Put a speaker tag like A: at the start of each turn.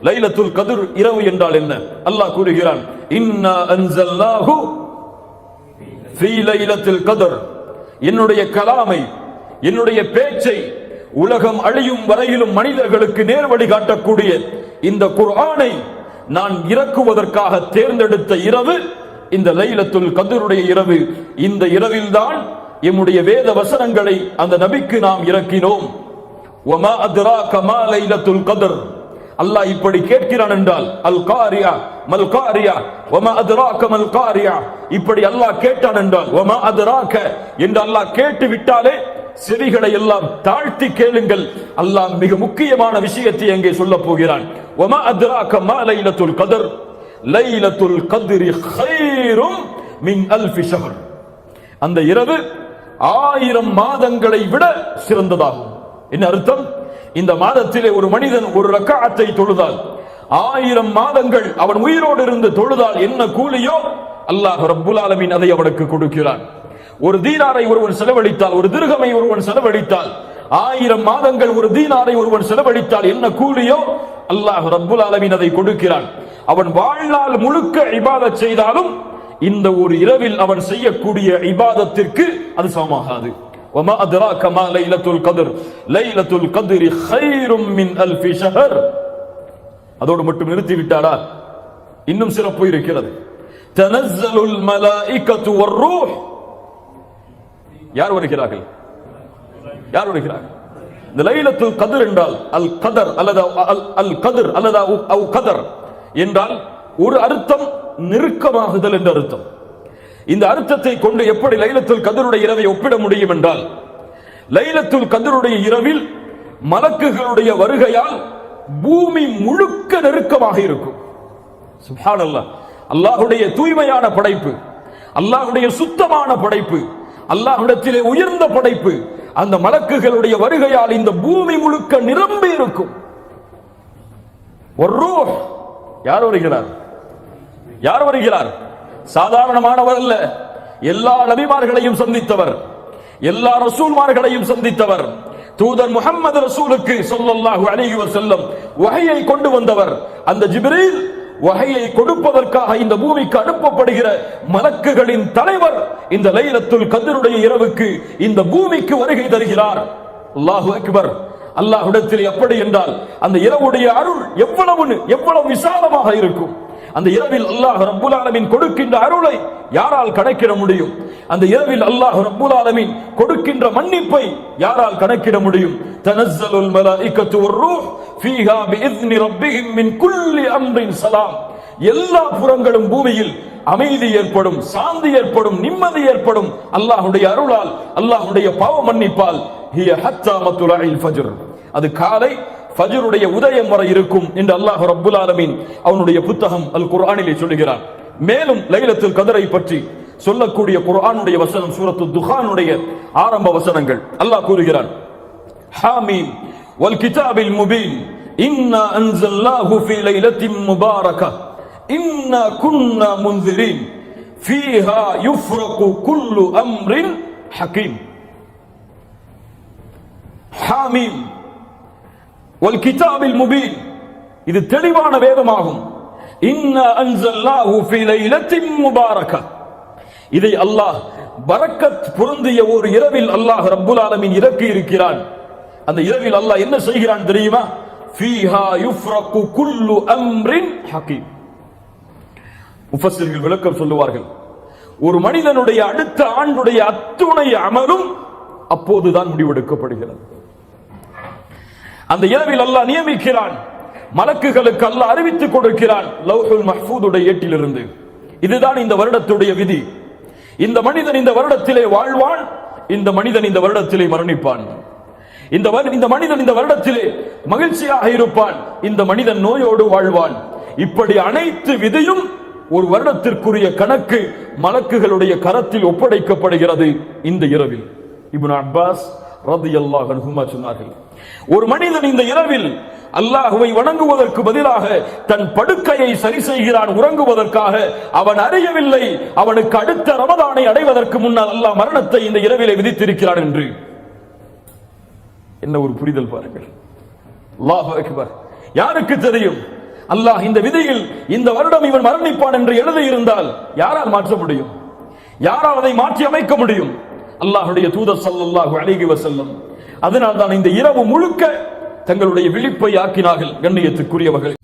A: லைலத்துல் கதிர் இரவு என்றால் என்ன? அல்லாஹ் கூறுகிறான் இன்னா அன்சல்லாஹு ஃபீ லைலத்துல் கதிர். என்னுடைய கலாமை என்னுடைய பேச்சை உலகம் அழியும் வரையிலும் மனிதர்களுக்கு நேர் காட்டக்கூடிய இந்த குர்ஆனை நான் இறக்குவதற்காக தேர்ந்தெடுத்த இரவு இந்த லைலத்துல் கதிருடைய இரவு. இந்த இரவில்தான் எம்முடைய வேத வசனங்களை அந்த நபிக்கு நாம் இறக்கினோம். வமா அத்ரா கமா லைலத்துல் கதர். அல்லாஹ் இப்படி கேட்கிறான் என்றால் அல் காரியா மல் காரியா ஒம அதுராக்க மல் காரியா. இப்படி அல்லாஹ் கேட்டான் என்றால் ஒம அதுராக்க என்று அல்லாஹ் கேட்டு விட்டாலே செவிகளை எல்லாம் தாழ்த்தி கேளுங்கள். அல்லாஹ் மிக முக்கியமான விஷயத்தை அங்கே சொல்ல போகிறான். ஒம அதுராக்க மா லைலத்துல் கதர். லைலத்துல் கதிரி ஹைரும் மின் அல்ஃபி ஷஹர். அந்த இரவு ஆயிரம் மாதங்களை விட சிறந்ததாகும். என்ன அர்த்தம்? இந்த மாதத்திலே ஒரு மனிதன் ஒரு ரக்காத்தை தொழுதால் ஆயிரம் மாதங்கள் அவன் உயிரோடு இருந்து தொழுதால் என்ன கூலியோ அல்லாஹ் ரப்புல் ஆலமின் அதை அவனுக்கு கொடுக்கிறான். ஒரு தீனாரை ஒருவன் செலவழித்தால் ஒரு திருகமை ஒருவன் செலவழித்தால் ஆயிரம் மாதங்கள் ஒரு தீனாரை ஒருவன் செலவழித்தால் என்ன கூலியோ அல்லாஹ் ரப்புல் ஆலமின் அதை கொடுக்கிறான். அவன் வாழ்நாள் முழுக்க இபாதத் செய்தாலும் இந்த ஒரு இரவில் அவன் செய்யக்கூடிய இபாதத்திற்கு அது சமமாகாது. وما أدراك ما ليلة القدر ليلة القدر خير من ألف شهر அதோடு மட்டும் நிறுத்தி விட்டாரா இன்னும் சிறப்பு இருக்கிறது تنزل الملائكة والروح யார் வருகிறார்கள் யார் வருகிறார்கள் இந்த லைலத்துல் கதிர் என்றால் அல் கதர் அல்லது அல் அல் கதிர் அல்லது அவு- அவு கதர் என்றால் ஒரு அர்த்தம் நெருக்கமாகுதல் என்ற அர்த்தம் இந்த அர்த்தத்தை கொண்டு எப்படி லைலத்துல் கதருடைய இரவை ஒப்பிட முடியும் என்றால் லைலத்துல் கதருடைய இரவில் மலக்குகளுடைய வருகையால் பூமி முழுக்க நெருக்கமாக இருக்கும். சுப்ஹானல்லாஹ் தூய்மையான படைப்பு அல்லாஹுடைய சுத்தமான படைப்பு அல்லாஹுடத்திலே உயர்ந்த படைப்பு அந்த மலக்குகளுடைய வருகையால் இந்த பூமி முழுக்க நிரம்பி இருக்கும். ஒரு யார் வருகிறார்? யார் வருகிறார்? சாதாரணமானவர் அல்ல. எல்லா நபிமார்களையும் சந்தித்தவர். எல்லா ரசூல்மார்களையும் சந்தித்தவர். தூதர் முகமது ரசூலுக்கு சொல்லல்லாஹு அலைஹி செல்லும் வகையை கொண்டு வந்தவர். அந்த ஜிப்ரீல் வகையை கொடுப்பதற்காக இந்த பூமிக்கு அனுப்பப்படுகிற மலக்குகளின் தலைவர் இந்த லைலத்துல் கதிருடைய இரவுக்கு இந்த பூமிக்கு வருகை தருகிறார். அல்லாஹு அக்பர். அல்லாஹுடத்தில் எப்படி என்றால் அந்த இரவுடைய அருள் எவ்வளவு எவ்வளவு விசாலமாக இருக்கும். அந்த இரவில் அல்லாஹ் ரப்புல் ஆலமின் கொடுக்கின்ற அருளை யாரால் கணக்கிட முடியும்? அந்த இரவில் அல்லாஹ் ரப்புல் ஆலமின் கொடுக்கின்ற மன்னிப்பை யாரால் கணக்கிட முடியும்? தனஸ்ஸலுல் மலாயிகத்து வர்ரூஹ் ஃபீஹா பிஇذن ரப்பிஹிம் மின் குல்லி அம்ரின் சலாம். எல்லா புறங்களும் பூமியில் அமைதி ஏற்படும் சாந்தி ஏற்படும் நிம்மதி ஏற்படும் அல்லாஹ்வுடைய அருளால் அல்லாஹ்வுடைய பாவ மன்னிப்பால் ஹிய ஹத்தா மத்துலஇல் ஃபஜ்ர். அது காலை ஃபஜருடைய உதயம் வர இருக்கும் என்று அல்லாஹ் ரப்புல் ஆலமீன் அவனுடைய புத்தகம் அல் குர்ஆனிலே சொல்லுகிறான். மேலும் லைலத்தில் கதரை பற்றி சொல்லக்கூடிய குர்ஆனுடைய வசனம் சூரத்து துஹானுடைய ஆரம்ப வசனங்கள். அல்லாஹ் கூறுகிறான் ஹாமீம் வல் கிதாபில் முபீன். இன்னா அன்சல்லாஹு ஃபீ லைலத்தின் முபாரகா. இன்னா குன்னா முன்திரீன் ஃபீஹா யுஃப்ரகு குல்லு அம்ரின் ஹக்கீம் ஹாமீம் ஒல் கிதாபில் முபீன். இது தெளிவான வேதமாகும். இன்ன அன்சல்லாஹு ஃபீ லைலத்தின் முபாரக. இதை அல்லாஹ் பரக்கத் பொருந்திய ஒரு இரவில் அல்லாஹ் ரப்புல் ஆலமின் இறக்கி இருக்கிறான். அந்த இரவில் அல்லாஹ் என்ன செய்கிறான் தெரியுமா? ஃபீஹா யுஃப்ரகு குல்லு அம்ரின் ஹகீம். முஃபஸ்ஸிர்கள் விளக்கம் சொல்லுவார்கள். ஒரு மனிதனுடைய அடுத்த ஆண்டுடைய அத்துணை அமலும் அப்போதுதான் முடிவெடுக்கப்படுகிறது. அந்த இரவில் அல்லாஹ் நியமிக்கிறான். மலக்குகளுக்கு அல்லாஹ் அறிவித்துக் கொடுக்கிறான். லவ்ஹுல் மஹ்ஃபூதுடைய ஏட்டிலிருந்து. இதுதான் இந்த வருடத்துடைய விதி. இந்த மனிதன் இந்த வருடத்திலே வாழ்வான் இந்த மனிதன் இந்த வருடத்திலே மரணிப்பான். இந்த வரு- இந்த மனிதன் இந்த வருடத்திலே மகிழ்ச்சியாக இருப்பான். இந்த மனிதன் நோயோடு வாழ்வான். இப்படி அனைத்து விதியும் ஒரு வருடத்திற்குரிய கணக்கு மலக்குகளுடைய கரத்தில் ஒப்படைக்கப்படுகிறது இந்த இரவில். இப்னு அப்பாஸ் ரலியல்லாஹு அன்ஹுமா சொன்னார்கள். ஒரு மனிதன் இந்த இரவில் அல்லாஹுவை வணங்குவதற்கு பதிலாக தன் படுக்கையை சரி செய்கிறான் உறங்குவதற்காக. அவன் அறியவில்லை. அவனுக்கு அடுத்த ரமதானை அடைவதற்கு முன்னால் அல்லாஹ் மரணத்தை இந்த இரவிலே விதித்திருக்கிறான் என்று. என்ன ஒரு புரிதல் பாருங்கள். அல்லாஹ் அக்பர். யாருக்கு தெரியும்? அல்லாஹ் இந்த விதியில் இந்த வருடம் இவன் மரணிப்பான் என்று எழுதியிருந்தால் யாரால் மாற்ற முடியும்? யாரால் அதை மாற்றி அமைக்க முடியும்? அல்லாஹுடைய தூதர் சல்லாஹு அழகி வசல்லம் அதனால் தான் இந்த இரவு முழுக்க தங்களுடைய விழிப்பை ஆக்கினார்கள் கண்ணியத்துக்குரியவர்கள்.